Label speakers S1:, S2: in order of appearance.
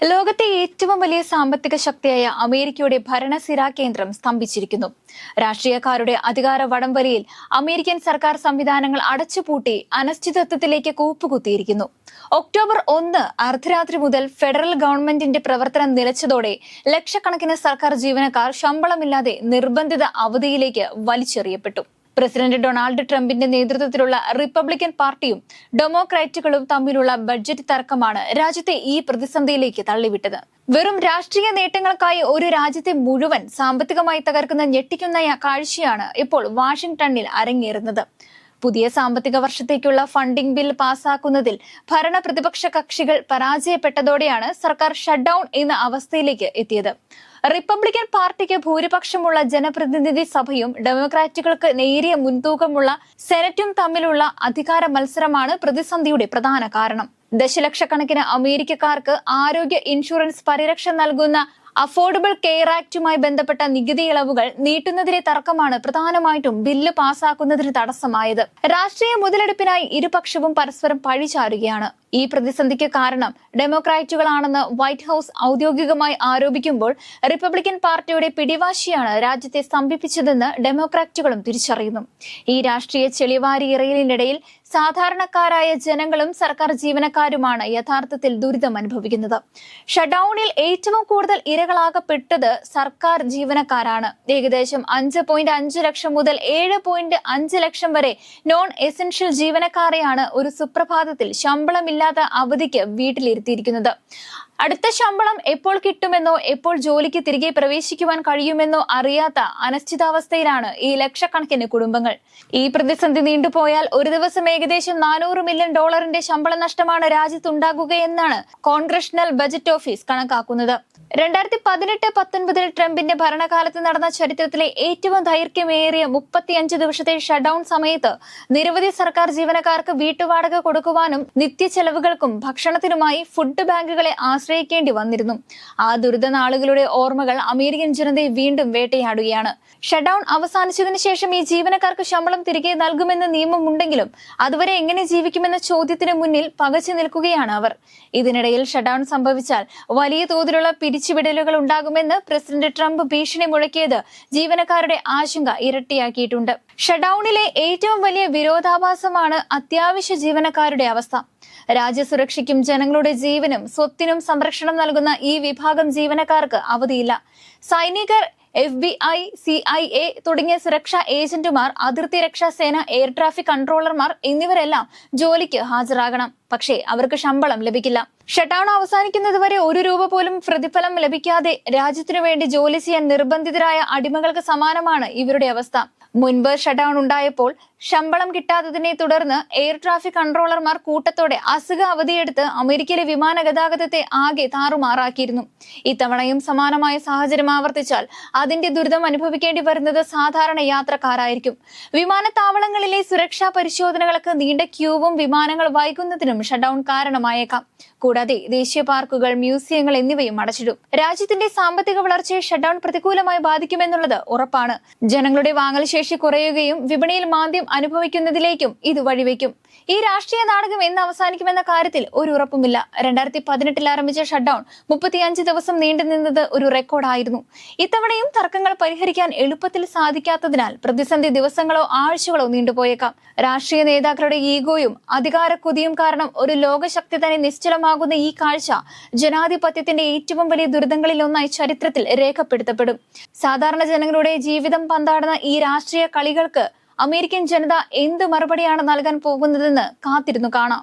S1: ലോകത്തെ ഏറ്റവും വലിയ സാമ്പത്തിക ശക്തിയായ അമേരിക്കയുടെ ഭരണസിരാ കേന്ദ്രം സ്തംഭിച്ചിരിക്കുന്നു. രാഷ്ട്രീയക്കാരുടെ അധികാര വടംവലിയിൽ അമേരിക്കൻ സർക്കാർ സംവിധാനങ്ങൾ അടച്ചുപൂട്ടി അനിശ്ചിതത്വത്തിലേക്ക് കൂപ്പുകുത്തിയിരിക്കുന്നു. ഒക്ടോബർ ഒന്ന് അർദ്ധരാത്രി മുതൽ ഫെഡറൽ ഗവൺമെന്റിന്റെ പ്രവർത്തനം നിലച്ചതോടെ ലക്ഷക്കണക്കിന് സർക്കാർ ജീവനക്കാർ ശമ്പളമില്ലാതെ നിർബന്ധിത അവധിയിലേക്ക് വലിച്ചെറിയപ്പെട്ടു. പ്രസിഡന്റ് ഡൊണാൾഡ് ട്രംപിന്റെ നേതൃത്വത്തിലുള്ള റിപ്പബ്ലിക്കൻ പാർട്ടിയും ഡെമോക്രാറ്റുകളും തമ്മിലുള്ള ബഡ്ജറ്റ് തർക്കമാണ് രാജ്യത്തെ ഈ പ്രതിസന്ധിയിലേക്ക് തള്ളിവിട്ടത്. വെറും രാഷ്ട്രീയ നേട്ടങ്ങൾക്കായി ഒരു രാജ്യത്തെ മുഴുവൻ സാമ്പത്തികമായി തകർക്കുന്ന ഞെട്ടിക്കുന്ന കാഴ്ചയാണ് ഇപ്പോൾ വാഷിംഗ്ടണിൽ അരങ്ങേറുന്നത്. പുതിയ സാമ്പത്തിക വർഷത്തേക്കുള്ള ഫണ്ടിംഗ് ബിൽ പാസാക്കുന്നതിൽ ഭരണ പ്രതിപക്ഷ കക്ഷികൾ പരാജയപ്പെട്ടതോടെയാണ് സർക്കാർ ഷട്ട് ഡൌൺ എന്ന അവസ്ഥയിലേക്ക് എത്തിയത്. റിപ്പബ്ലിക്കൻ പാർട്ടിക്ക് ഭൂരിപക്ഷമുള്ള ജനപ്രതിനിധി സഭയും ഡെമോക്രാറ്റുകൾക്ക് നേരിയ മുൻതൂക്കമുള്ള സെനറ്റും തമ്മിലുള്ള അധികാര മത്സരമാണ് പ്രതിസന്ധിയുടെ പ്രധാന കാരണം. ദശലക്ഷക്കണക്കിന് അമേരിക്കക്കാർക്ക് ആരോഗ്യ ഇൻഷുറൻസ് പരിരക്ഷ നൽകുന്ന അഫോർഡബിൾ കെയർ ആക്ടുമായി ബന്ധപ്പെട്ട നികുതി ഇളവുകൾ നീട്ടുന്നതിലെ തർക്കമാണ് പ്രധാനമായിട്ടും ബില്ല് പാസാക്കുന്നതിന് തടസ്സമായത്. രാഷ്ട്രീയ മുതലെടുപ്പിനായി ഇരുപക്ഷവും പരസ്പരം പഴിചാരുകയാണ്. ഈ പ്രതിസന്ധിക്ക് കാരണം ഡെമോക്രാറ്റുകളാണെന്ന് വൈറ്റ് ഹൌസ് ഔദ്യോഗികമായി ആരോപിക്കുമ്പോൾ റിപ്പബ്ലിക്കൻ പാർട്ടിയുടെ പിടിവാശിയാണ് രാജ്യത്തെ സ്തംഭിപ്പിച്ചതെന്ന് ഡെമോക്രാറ്റുകളും തിരിച്ചറിയുന്നു. ഈ രാഷ്ട്രീയ ചെളിവാരിയിറയിലിനിടയിൽ സാധാരണക്കാരായ ജനങ്ങളും സർക്കാർ ജീവനക്കാരുമാണ് യഥാർത്ഥത്തിൽ ദുരിതം അനുഭവിക്കുന്നത്. ഷട്ട്ഡൌണിൽ ഏറ്റവും കൂടുതൽ ഇരകളാകപ്പെട്ടത് സർക്കാർ ജീവനക്കാരാണ്. ഏകദേശം അഞ്ച് പോയിന്റ് അഞ്ച് ലക്ഷം മുതൽ ഏഴ് പോയിന്റ് അഞ്ച് ലക്ഷം വരെ നോൺ എസെൻഷ്യൽ ജീവനക്കാരെയാണ് ഒരു സുപ്രഭാതത്തിൽ ശമ്പളമില്ലാത്ത അവധിക്ക് വീട്ടിലിരുത്തിയിരിക്കുന്നത്. അടുത്ത ശമ്പളം എപ്പോൾ കിട്ടുമെന്നോ എപ്പോൾ ജോലിക്ക് തിരികെ പ്രവേശിക്കുവാൻ കഴിയുമെന്നോ അറിയാത്ത അനിശ്ചിതാവസ്ഥയിലാണ് ഈ ലക്ഷക്കണക്കിന് കുടുംബങ്ങൾ. ഈ പ്രതിസന്ധി നീണ്ടുപോയാൽ ഒരു ദിവസം ഏകദേശം നാനൂറ് മില്യൺ ഡോളറിന്റെ ശമ്പള നഷ്ടമാണ് രാജ്യത്തുണ്ടാകുകയെന്നാണ് കോൺഗ്രഷണൽ ബജറ്റ് ഓഫീസ് കണക്കാക്കുന്നത്. രണ്ടായിരത്തി പതിനെട്ട് പത്തൊൻപതിൽ ട്രംപിന്റെ ഭരണകാലത്ത് നടന്ന ചരിത്രത്തിലെ ഏറ്റവും ദൈർഘ്യമേറിയ മുപ്പത്തിയഞ്ച് ദിവസത്തെ ഷട്ട്ഡൌൺ സമയത്ത് നിരവധി സർക്കാർ ജീവനക്കാർക്ക് വീട്ടുവാടക കൊടുക്കുവാനും നിത്യ ചെലവുകൾക്കും ഭക്ഷണത്തിനുമായി ഫുഡ് ബാങ്കുകളെ ആശ്രയിക്കേണ്ടി വന്നിരുന്നു. ആ ദുരിത നാളുകളുടെ ഓർമ്മകൾ അമേരിക്കൻ ജനതയെ വീണ്ടും വേട്ടയാടുകയാണ്. ഷട്ട്ഡൌൺ അവസാനിച്ചതിന് ശേഷം ഈ ജീവനക്കാർക്ക് ശമ്പളം തിരികെ നൽകുമെന്ന നിയമമുണ്ടെങ്കിലും അതുവരെ എങ്ങനെ ജീവിക്കുമെന്ന ചോദ്യത്തിന് മുന്നിൽ പകച്ചു നിൽക്കുകയാണ് അവർ. ഇതിനിടയിൽ ഷട്ട്ഡൌൺ സംഭവിച്ചാൽ വലിയ തോതിലുള്ള പിരിച്ചുവിടലുകൾ ഉണ്ടാകുമെന്ന് പ്രസിഡന്റ് ട്രംപ് ഭീഷണി മുഴക്കിയത് ജീവനക്കാരുടെ ആശങ്ക ഇരട്ടിയാക്കിയിട്ടുണ്ട്. ഷട്ട്ഡൌണിലെ ഏറ്റവും വലിയ വിരോധാഭാസമാണ് അത്യാവശ്യ ജീവനക്കാരുടെ അവസ്ഥ. രാജ്യസുരക്ഷയ്ക്കും ജനങ്ങളുടെ ജീവനും സ്വത്തിനും സംരക്ഷണം നൽകുന്ന ഈ വിഭാഗം ജീവനക്കാർക്ക് അവധിയില്ല. സൈനികർ F B I C I A തുടങ്ങിയ സുരക്ഷാ ഏജന്റുമാർ അതിർത്തി രക്ഷാ സേന എയർ ട്രാഫിക് കൺട്രോളർമാർ എന്നിവരെല്ലാം ജോലിക്ക് ഹാജരാകണം. പക്ഷേ അവർക്ക് ശമ്പളം ലഭിക്കില്ല. ഷട്ടൗൺ അവസാനിക്കുന്നതുവരെ ഒരു രൂപ പോലും പ്രതിഫലം ലഭിക്കാതെ രാജ്യത്തിനു വേണ്ടി ജോലി ചെയ്യാൻ നിർബന്ധിതരായ അടിമകൾക്ക് സമാനമാണ് ഇവരുടെ അവസ്ഥ. മുൻപ് ഷട്ടൌൺ ഉണ്ടായപ്പോൾ ശമ്പളം കിട്ടാത്തതിനെ തുടർന്ന് എയർ ട്രാഫിക് കൺട്രോളർമാർ കൂട്ടത്തോടെ അസുഖ അവധിയെടുത്ത് അമേരിക്കയിലെ വിമാന ഗതാഗതത്തെ ആകെ താറുമാറാക്കിയിരുന്നു. ഇത്തവണയും സമാനമായ സാഹചര്യം ആവർത്തിച്ചാൽ അതിന്റെ ദുരിതം അനുഭവിക്കേണ്ടി വരുന്നത് സാധാരണ യാത്രക്കാരായിരിക്കും. വിമാനത്താവളങ്ങളിലെ സുരക്ഷാ പരിശോധനകൾക്ക് നീണ്ട ക്യൂവും വിമാനങ്ങൾ വൈകുന്നതിനും ഷട്ട്ഡൌൺ കാരണമായേക്കാം. കൂടാതെ ദേശീയ പാർക്കുകൾ മ്യൂസിയങ്ങൾ എന്നിവയും അടച്ചിടും. രാജ്യത്തിന്റെ സാമ്പത്തിക വളർച്ചയെ ഷട്ട്ഡൌൺ പ്രതികൂലമായി ബാധിക്കുമെന്നുള്ളത് ഉറപ്പാണ്. ജനങ്ങളുടെ വാങ്ങൽ ശേഷി കുറയുകയും വിപണിയിൽ മാന്ദ്യം അനുഭവിക്കുന്നതിലേക്കും ഇത് വഴിവെക്കും. ഈ രാഷ്ട്രീയ നാടകം എന്ന് അവസാനിക്കുമെന്ന കാര്യത്തിൽ ഒരു ഉറപ്പുമില്ല. രണ്ടായിരത്തി പതിനെട്ടിൽ ആരംഭിച്ച ഷട്ട്ഡൌൺ മുപ്പത്തിയഞ്ച് ദിവസം നീണ്ടുനിന്നത് ഒരു റെക്കോർഡായിരുന്നു. ഇത്തവണയും തർക്കങ്ങൾ പരിഹരിക്കാൻ എളുപ്പത്തിൽ സാധിക്കാത്തതിനാൽ പ്രതിസന്ധി ദിവസങ്ങളോ ആഴ്ചകളോ നീണ്ടുപോയേക്കാം. രാഷ്ട്രീയ നേതാക്കളുടെ ഈഗോയും അധികാര കൊതിയും കാരണം ഒരു ലോകശക്തി തന്നെ നിശ്ചലമാകുന്ന ഈ കാഴ്ച ജനാധിപത്യത്തിന്റെ ഏറ്റവും വലിയ ദുരിതങ്ങളിൽ ഒന്നായി ചരിത്രത്തിൽ രേഖപ്പെടുത്തപ്പെടും. സാധാരണ ജനങ്ങളുടെ ജീവിതം പന്താടുന്ന ഈ രാഷ്ട്രീയ കളികൾക്ക് അമേരിക്കൻ ജനത എന്ത് മറുപടിയാണ് നൽകാൻ പോകുന്നതെന്ന് കാത്തിരുന്നു കാണാം.